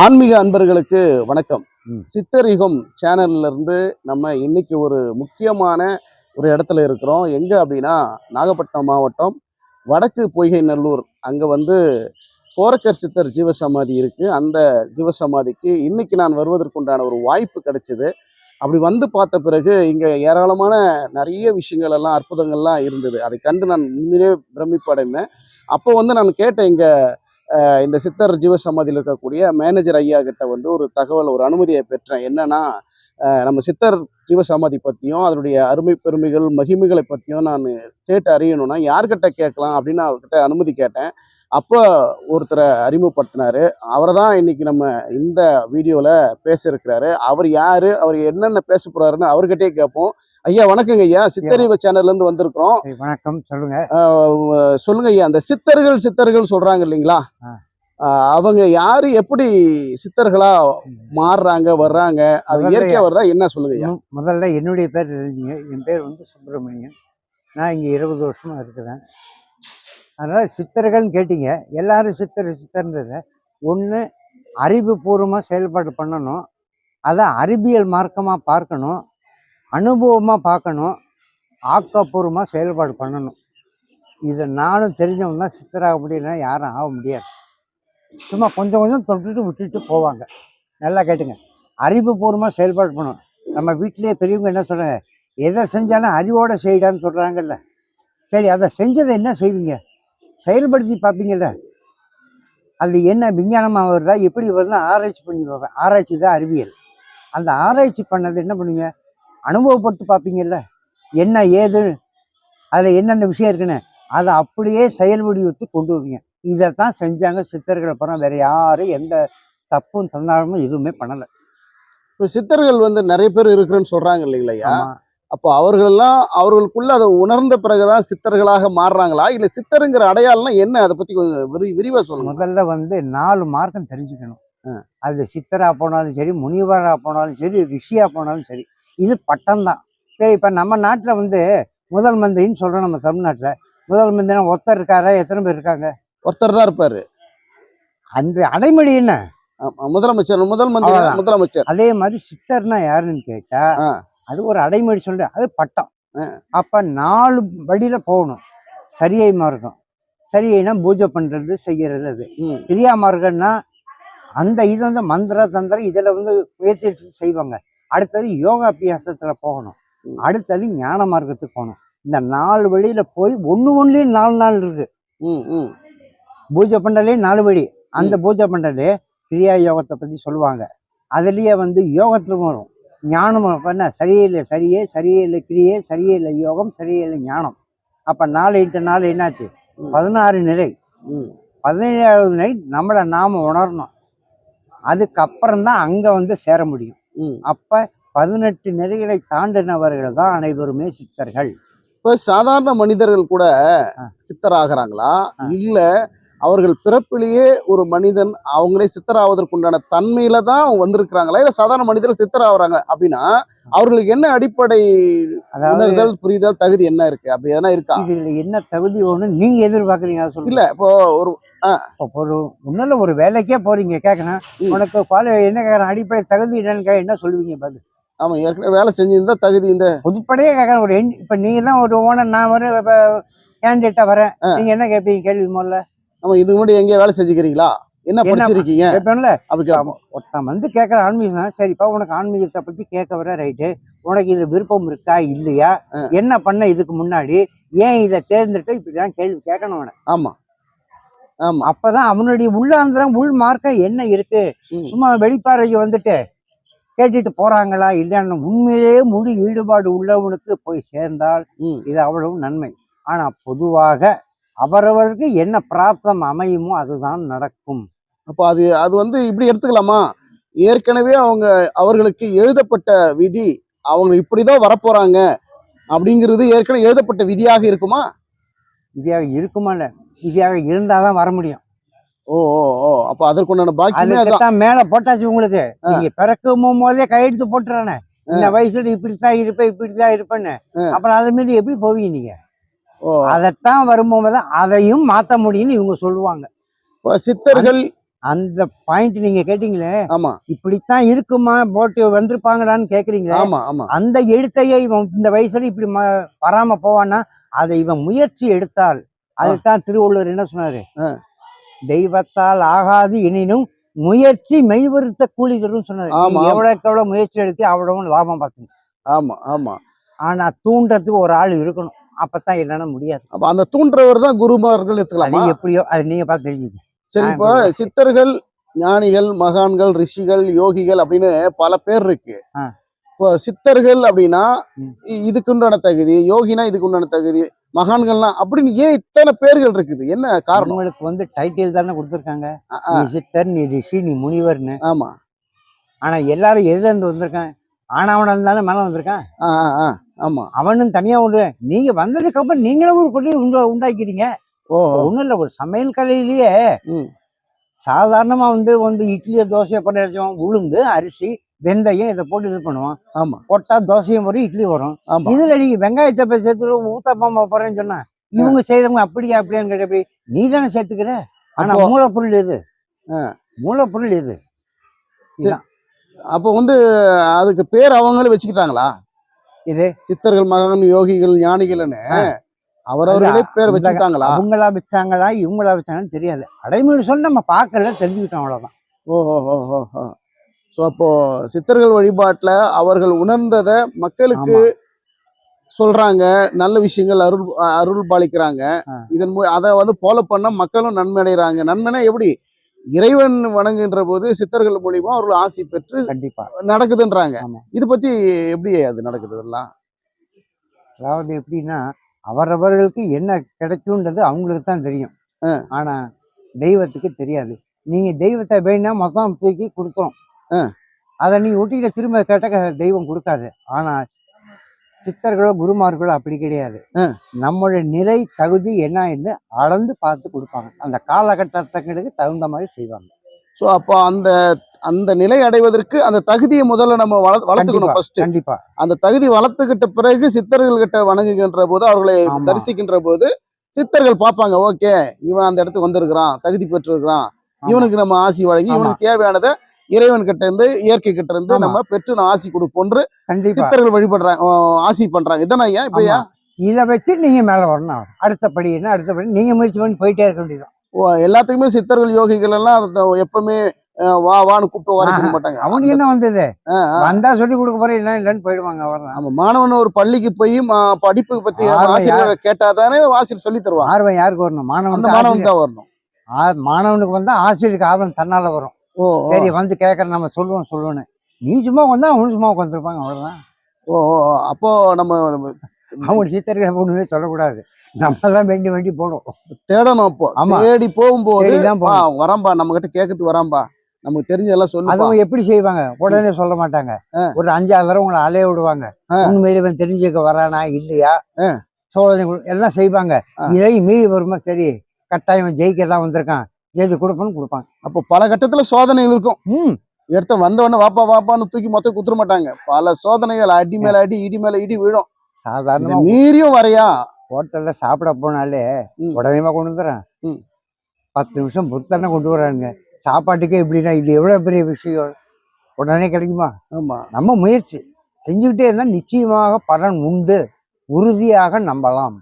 ஆன்மீக அன்பர்களுக்கு வணக்கம். சித்தரிகம் சேனல்ல இருந்து நம்ம இன்னைக்கு ஒரு முக்கியமான ஒரு இடத்துல இருக்கிறோம். எங்க அப்படின்னா நாகப்பட்டினம் மாவட்டம் வடக்கு பொய்கை நல்லூர் அங்க வந்து கோரக்கர் சித்தர் ஜீவசமாதி இருக்கு. அந்த ஜீவசமாதிக்கு இன்னைக்கு நான் வருவதற்குண்டான ஒரு வாய்ப்பு கிடைச்சது. அப்படி வந்து பார்த்த பிறகு இங்க ஏராளமான நிறைய விஷயங்கள் எல்லாம் அற்புதங்கள்லாம் இருந்தது. அதை கண்டு நான் உண்மையிலே பிரமிப்படைந்தேன். அப்போ வந்து நான் கேட்டேன் இங்க இந்த சித்தர் ஜீவசமாதியில் இருக்கக்கூடிய மேனேஜர் ஐயா கிட்ட வந்து ஒரு தகவல் ஒரு அனுமதியை பெற்றேன். என்னன்னா நம்ம சித்தர் ஜீவசமாதி பற்றியும் அதனுடைய அருமை பெருமைகள் மகிமைகளை பற்றியும் நான் கேட்டு அறியணும்னா யார்கிட்ட கேட்கலாம் அப்படின்னு அவர்கிட்ட அனுமதி கேட்டேன். அப்போ ஒருத்தரை அறிமுகப்படுத்தினாரு. அவரை தான் இன்னைக்கு நம்ம இந்த வீடியோவில் பேச இருக்கிறாரு அவர் யாரு அவர் என்னென்ன பேச போறாருன்னு அவர்கிட்டயே கேட்போம். ஐயா வணக்கங்க ஐயா. சித்தறிவு சேனல்லேருந்து வந்திருக்கிறோம். வணக்கம். சொல்லுங்க. சொல்லுங்க ஐயா. அந்த சித்தர்கள் சித்தர்கள் சொல்றாங்க இல்லைங்களா? அவங்க யாரு எப்படி சித்தர்களா மாறுறாங்க வர்றாங்க? அது முதல்ல இயற்கையா வருதா? என்ன சொல்லுங்க முதல்ல என்னுடைய பேர் தெரிஞ்சுங்க என் பேர் வந்து சுப்பிரமணியன். நான் இங்கே இருபது வருஷமா இருக்கிறேன். அதனால் சித்தர்கள்னு கேட்டீங்க. எல்லாரும் சித்தர் சித்தர்ன்றது. ஒன்று அறிவுபூர்வமாக செயல்பாடு பண்ணணும். அதை அறிவியல் மார்க்கமாக பார்க்கணும். அனுபவமாக பார்க்கணும். ஆக்கப்பூர்வமாக செயல்பாடு பண்ணணும். இதை நானும் தெரிஞ்சவங்க தான் சித்தராக முடியலன்னா யாரும் ஆக முடியாது. சும்மா கொஞ்சம் கொஞ்சம் தொட்டுட்டு விட்டுட்டு போவாங்க. நல்லா கேட்டுங்க. அறிவுபூர்வமாக செயல்பாடு பண்ணணும். நம்ம வீட்டிலேயே பெரியவங்க என்ன சொல்கிறாங்க எதை செஞ்சாலும் அறிவோடு செய்டான்னு சொல்கிறாங்கல்ல சரி அதை செஞ்சதை என்ன செய்வீங்க? செயல்படுத்தி பார்ப்பீங்கல்ல? அது என்ன விஞ்ஞானமாக வருதா எப்படி வருதுன்னா ஆராய்ச்சி பண்ணி பார்ப்பேன். ஆராய்ச்சி தான் அறிவியல். அந்த ஆராய்ச்சி பண்ணது என்ன பண்ணுவீங்க? அனுபவப்பட்டு பார்ப்பீங்கல்ல? என்ன ஏது அதில் என்னென்ன விஷயம் இருக்குன்னு அதை அப்படியே செயல் வடிவத்து கொண்டு வருவீங்க. இதை தான் செஞ்சாங்க சித்தர்கள். அப்புறம் வேற யாரும் எந்த தப்பும் தந்தாலும் எதுவுமே பண்ணலை. இப்ப சித்தர்கள் வந்து நிறைய பேர் இருக்கிறேன்னு சொல்றாங்க இல்லைங்களா? அப்போ அவர்கள்லாம் அவர்களுக்குள்ள அதை உணர்ந்த பிறகுதான் சித்தர்களாக மாறுறாங்களா? இல்ல சித்தருங்கிற அடையாளம்னா என்ன? அதை பத்தி கொஞ்சம் விரி விரிவா சொல்லுங்க. முதல்ல வந்து நாலு மார்க்கம் தெரிஞ்சுக்கணும். அது சித்தரா போனாலும் சரி முனிவரா போனாலும் சரி ரிஷியா போனாலும் சரி இது பட்டம் தான் சரி இப்ப நம்ம நாட்டுல வந்து முதல் மந்திரின்னு சொல்றோம் நம்ம தமிழ்நாட்டுல. முதல் மந்திரி ஒருத்தர் இருக்காரா? எத்தனை பேர் இருக்காங்க? ஒருத்தர் தான் இருப்பாரு. அந்த அடைமொழி என்ன? முதலமைச்சர் முதல் மந்திரி. முதலமைச்சர். அதே மாதிரி சித்தர்னா யாருன்னு கேட்டா ஆ. அது ஒரு அடைமொழி சொல்ற அது பட்டம். அப்ப நாலு வழியில போகணும். சரியை மார்க்கம். சரியைனா பூஜை பண்றது செய்யறது அது. ம், கிரியா மார்க்கம்னா அந்த இது வந்து மந்திர தந்திரம் இதுல வந்து முயற்சி செய்வாங்க. அடுத்தது யோகாபியாசத்துல போகணும். ம். அடுத்தது ஞான மார்க்கத்துக்கு போகணும். இந்த நாலு வழியில போய் ஒண்ணு ஒண்ணுலயும் நாலு நாள் இருக்கு. பூஜை பண்றதுலயே நாலு வழி. அந்த பூஜை பண்றது கிரியா யோகத்தை பத்தி சொல்லுவாங்க. அதுலயே வந்து யோகத்துக்கும் வரும். ஞானம் பண்ண சரியே இல்லை சரியே சரியே இல்லை கிரியே சரியே இல்லை யோகம் சரியே இல்லை ஞானம் அப்ப நாலு இன்ட்டு நாலு என்னாச்சு. பதினாறு நிலை. பதினேழாவது நிலை நம்மளை நாம உணரணும் அதுக்கப்புறம் தான் அங்க வந்து சேர முடியும். அப்ப பதினெட்டு நிலைகளை தாண்டினவர்கள் தான் அனைவருமே சித்தர்கள் இப்ப சாதாரண மனிதர்கள் கூட. சித்தராகிறாங்களா. இல்ல அவர்கள் பிறப்பிலேயே ஒரு மனிதன் அவங்களே சித்தராவதற்குண்டான தன்மையில தான் வந்திருக்கிறாங்களா? இல்ல சாதாரண மனிதர்கள் சித்தராகிறாங்க அப்படின்னா அவர்களுக்கு என்ன அடிப்படை அதாவது உணர்தல் புரிதல் தகுதி என்ன இருக்கு? அப்படி எதனா இருக்கா? இதுல என்ன தகுதி ஒண்ணு நீங்க எதிர்பார்க்கறீங்க இல்ல இப்போ ஒரு இப்போ ஒரு ஒன்றும் ஒரு வேலைக்கே போறீங்க கேட்கணும். உனக்கு குவாலி என்ன கேட்கறேன் அடிப்படை தகுதி என்னன்னு என்ன சொல்லுவீங்க பதில்? ஆமா ஏற்கனவே வேலை செஞ்சிருந்தா தகுதி இந்த பொதுப்படையே கேட்கறேன் ஒரு எண் இப்போ நீங்க தான் ஒரு ஓனர் நான் ஒரு கேண்டிடேட்டா வரேன். ஆ. நீங்க என்ன கேட்பீங்க கேள்வி முதல்ல. நம்ம இதுக்கு முன்னாடி எங்கேயா வேலை செஞ்சுக்கிறீங்களா? என்ன படிச்சிருக்கீங்க? அப்படி ஒருத்தன் வந்து கேட்குற ஆன்மீகம் சரிப்பா உனக்கு ஆன்மீகத்தை பத்தி கேட்க வர ரைட்டு. உனக்கு இது விருப்பம் இருக்கா இல்லையா. என்ன பண்ண இதுக்கு முன்னாடி? ஏன் இதை தேர்ந்தெடுத்து இப்படிதான் கேள்வி கேட்கணும் அவனை? ஆமா. ஆமா. அப்பதான் அவனுடைய உள்ளாந்திரம் உள் மார்க்கம் என்ன இருக்கு. சும்மா வெளிப்பார்வைக்கு வந்துட்டு கேட்டுட்டு போறாங்களா இல்லைன்னு உண்மையிலேயே முழு ஈடுபாடு உள்ளவனுக்கு போய் சேர்ந்தால். இது அவ்வளவு நன்மை. ஆனா பொதுவாக அவரவருக்கு என்ன பிராப்தம் அமையுமோ அதுதான் நடக்கும். அப்போ அது அது வந்து இப்படி எடுத்துக்கலாமா? ஏற்கனவே அவங்க அவர்களுக்கு எழுதப்பட்ட விதி அவங்க இப்படிதான் வரப்போறாங்க அப்படிங்கிறது ஏற்கனவே எழுதப்பட்ட விதியாக இருக்குமா? இதாக இருக்குமா இல்ல இதாக இருந்தாதான் வர முடியும். ஓ ஓ ஓ அப்போ அதற்குண்டான பாக்கியமே அதான் மேல போட்டாச்சு உங்களுக்கு. நீங்க பிறக்கும் போதே கையெழுத்து போட்டுறானே இந்த வயசுல இப்படித்தான் இருப்பேன் இப்படித்தான் இருப்பேன்னு. அப்புறம் அதை மீறி எப்படி போவீங்க நீங்க? அதைத்தான் வரும்போது அதையும் மாத்த முடியும்னு இவங்க சொல்லுவாங்க. சித்தர்கள் அந்த பாயிண்ட் நீங்க கேட்டீங்களே ஆமா. இப்படித்தான் இருக்குமா போட்டு வந்திருப்பாங்களான்னு கேக்குறீங்களே ஆமா ஆமா. அந்த எழுத்தையே இவன் இந்த வயசுல இப்படி வராம போவான்னா அதை இவன் முயற்சி எடுத்தால் அதுதான் திருவள்ளுவர் என்ன சொன்னாரு. தெய்வத்தால் ஆகாது எனினும் முயற்சி மெய்வருத்த கூலி தரும் சொன்னாரு. எவ்வளவுக்கு எவ்வளவு முயற்சி எடுத்து அவ்வளவு லாபம் பார்த்துங்க. ஆமா ஆமா. ஆனா தூண்டுறதுக்கு ஒரு ஆள் இருக்கணும். அப்பதான் இல்லைன்னா முடியாது. அப்ப அந்த தூண்டுறவர் தான் குருமார்கள் அது எடுத்துக்கலாமா? எப்படியோ அது நீங்க பார்த்து தெரிஞ்சுங்க. சரி இப்போ. சித்தர்கள் ஞானிகள் மகான்கள் ரிஷிகள் யோகிகள் அப்படின்னு பல பேர் இருக்கு. இப்போ சித்தர்கள் அப்படின்னா இதுக்குண்டான தகுதி யோகினா இதுக்குண்டான தகுதி மகான்கள்னா அப்படின்னு ஏன் இத்தனை பேர்கள் இருக்குது? என்ன காரணம்? உங்களுக்கு வந்து டைட்டில் தானே கொடுத்துருக்காங்க. நீ சித்தர் நீ ரிஷி நீ முனிவர்னு. ஆமா. ஆனா எல்லாரும் எதுல இருந்து வந்திருக்கான் ஆனவன இருந்தாலும் மேல வந்திருக்கான் ஆமா. அவனும் தனியா உண்டு. நீங்க வந்ததுக்கு அப்புறம் நீங்களும் ஒரு கொடி உண்டா உண்டாக்கிறீங்க ஓ. ஒண்ணும் இல்ல ஒரு சமையல் கலையிலேயே ம். சாதாரணமா வந்து வந்து இட்லியோ தோசையோ பண்ண உளுந்து அரிசி வெந்தயம் இதை போட்டு இது பண்ணுவோம் ஆமா. போட்டா தோசையும் வரும் இட்லி வரும். இதுல நீங்க வெங்காயத்தை போய் சேர்த்து ஊத்தப்பமா போறேன்னு சொன்னா இவங்க செய்யறவங்க அப்படியா அப்படியான்னு கேட்ட எப்படி? நீ தானே சேர்த்துக்கிற? ஆனா மூலப்பொருள் எது? ஆ. மூலப்பொருள் இதுதான். அப்போ வந்து அதுக்கு பேர் அவங்களே வச்சுக்கிட்டாங்களா? இது சித்தர்கள் மகான் யோகிகள் ஞானிகள்னு அவரவர்களே பேர் வச்சுக்கிட்டாங்களா? அவங்களா வச்சாங்களா இவங்களா வச்சாங்கன்னு தெரியாது. அடைமொழி சொல்லி நம்ம பார்க்கல தெரிஞ்சுக்கிட்டோம் அவ்வளவுதான். ஓ ஓ ஓ ஸோ அப்போ சித்தர்கள் வழிபாட்டில் அவர்கள் உணர்ந்ததை மக்களுக்கு. சொல்றாங்க நல்ல விஷயங்கள் அருள் அருள் பாலிக்கிறாங்க. இதன் மூ அதை வந்து ஃபாலோ பண்ண மக்களும் நன்மை அடைகிறாங்க நன்மைனா எப்படி? இறைவன் வணங்குகின்ற போது சித்தர்கள் மூலியமா அவர்கள் ஆசி பெற்று கண்டிப்பா. நடக்குதுன்றாங்க. இது பத்தி எப்படி அது நடக்குது இதெல்லாம்? அதாவது எப்படின்னா அவரவர்களுக்கு என்ன கிடைக்கும்ன்றது அவங்களுக்கு தான் தெரியும். ஆனா தெய்வத்துக்கு தெரியாது. நீங்க தெய்வத்தை வேணா மொத்தம் தூக்கி கொடுத்தோம். அதை நீங்க ஒட்டிக்கிட்ட திரும்ப கேட்ட தெய்வம் கொடுக்காது. ஆனா சித்தர்களோ குருமார்களோ அப்படி கிடையாது. நம்மளுடைய நிலை தகுதி என்ன என்று அளந்து பார்த்து கொடுப்பாங்க அந்த காலகட்டத்துக்கு தகுந்த மாதிரி செய்வாங்க ஸோ அப்போ அந்த அந்த நிலை அடைவதற்கு அந்த தகுதியை முதல்ல நம்ம வள வளர்த்துக்கணும் கண்டிப்பா, ஃபர்ஸ்ட் கண்டிப்பா அந்த தகுதி வளர்த்துக்கிட்ட பிறகு சித்தர்கள் கிட்ட வணங்குகின்ற போது அவர்களை. தரிசிக்கின்ற போது சித்தர்கள் பார்ப்பாங்க ஓகே இவன் அந்த இடத்துக்கு வந்திருக்கிறான் தகுதி பெற்றிருக்கிறான். இவனுக்கு நம்ம ஆசி வழங்கி. இவனுக்கு தேவையானதை இறைவன் கிட்ட இருந்து இயற்கை கிட்ட இருந்து. நம்ம பெற்று நான் ஆசி கொடுப்போன்று சித்தர்கள் வழிபடுறாங்க ஆசி பண்றாங்க. இதானே ஐயா இப்ப ஐயா? ஆமா. இதை வச்சு நீங்க மேல வரணும். அடுத்தபடி என்ன அடுத்தபடி நீங்க முயற்சி பண்ணி போயிட்டே இருக்க வேண்டியதுதான். ஓ, எல்லாத்துக்குமே சித்தர்கள் யோகிகள் எல்லாம் எப்பவுமே வா வான்னு கூப்பிட்டு வர சொல்ல ஆஹா. மாட்டாங்க. அவனுக்கு என்ன வந்தது. வந்தா சொல்லி கொடுக்க போறேன் இல்ல இல்லன்னு போயிடுவாங்க அவ்வளவுதான். ஆமா மாணவன் ஒரு பள்ளிக்கு போய் படிப்பு பத்தி ஆசிரியர் கேட்டாதானே ஆசிரியர் சொல்லி தருவாங்க. ஆர்வம் யாருக்கு வரணும்? மாணவன் ஆசிரியர். தான் வரணும். ஆ- மாணவனுக்கு வந்தா ஆசிரியருக்கு ஆர்வம் தன்னால வரும். ஓ சரி வந்து கேட்கற நம்ம சொல்லுவோம் சொல்லுவோன்னு நீ சும்மா வந்தா அவனும் சும்மா உட்காந்துருப்பாங்க அவ்வளவுதான். ஓ ஓ. அப்போ நம்ம அவங்க சித்தர்கள் ஒண்ணுமே சொல்லக்கூடாது. நம்ம தான் வேண்டி வேண்டி போடும் தேடணும் அப்போ. ஆமா. தேடி போகும்போது. வராம்பா நம்ம கிட்ட கேட்கறது வராம்பா நமக்கு தெரிஞ்சதெல்லாம் சொல்லுப்பா. அதுவும் எப்படி செய்வாங்க? உடனே சொல்ல மாட்டாங்க. ஒரு அஞ்சாறு தடவை உங்களை அலைய விடுவாங்க. உண்மையில இவன் தெரிஞ்சுக்க வரானா இல்லையா. சோதனை எல்லாம் செய்வாங்க. இதை மீறி வருமா சரி கட்டாயம் ஜெயிக்க தான் வந்திருக்கான். ஜெயிச்சு கொடுப்போம்னு கொடுப்பாங்க. அப்போ பல கட்டத்துல சோதனைகள் இருக்கும். ம். எடுத்த வந்தவொடனே வாப்பா வாப்பான்னு தூக்கி மொத்தம் குத்துற மாட்டாங்க. பல சோதனைகள் அடி மேல அடி இடி மேல இடி விழும். இதை சாதாரணமா மீறியும் வரையா? ஹோட்டல்ல சாப்பிட போனாலே ம். உடனே கொண்டு வந்துடுறேன். பத்து நிமிஷம் பொறுத்தானே கொண்டு வரானுங்க சாப்பாட்டுக்கே இப்படின்னா இது எவ்வளவு பெரிய விஷயம்? உடனே கிடைக்குமா? ஆமா. நம்ம முயற்சி. செஞ்சுக்கிட்டே இருந்தா நிச்சயமாக பலன் உண்டு. உறுதியாக நம்பலாம்.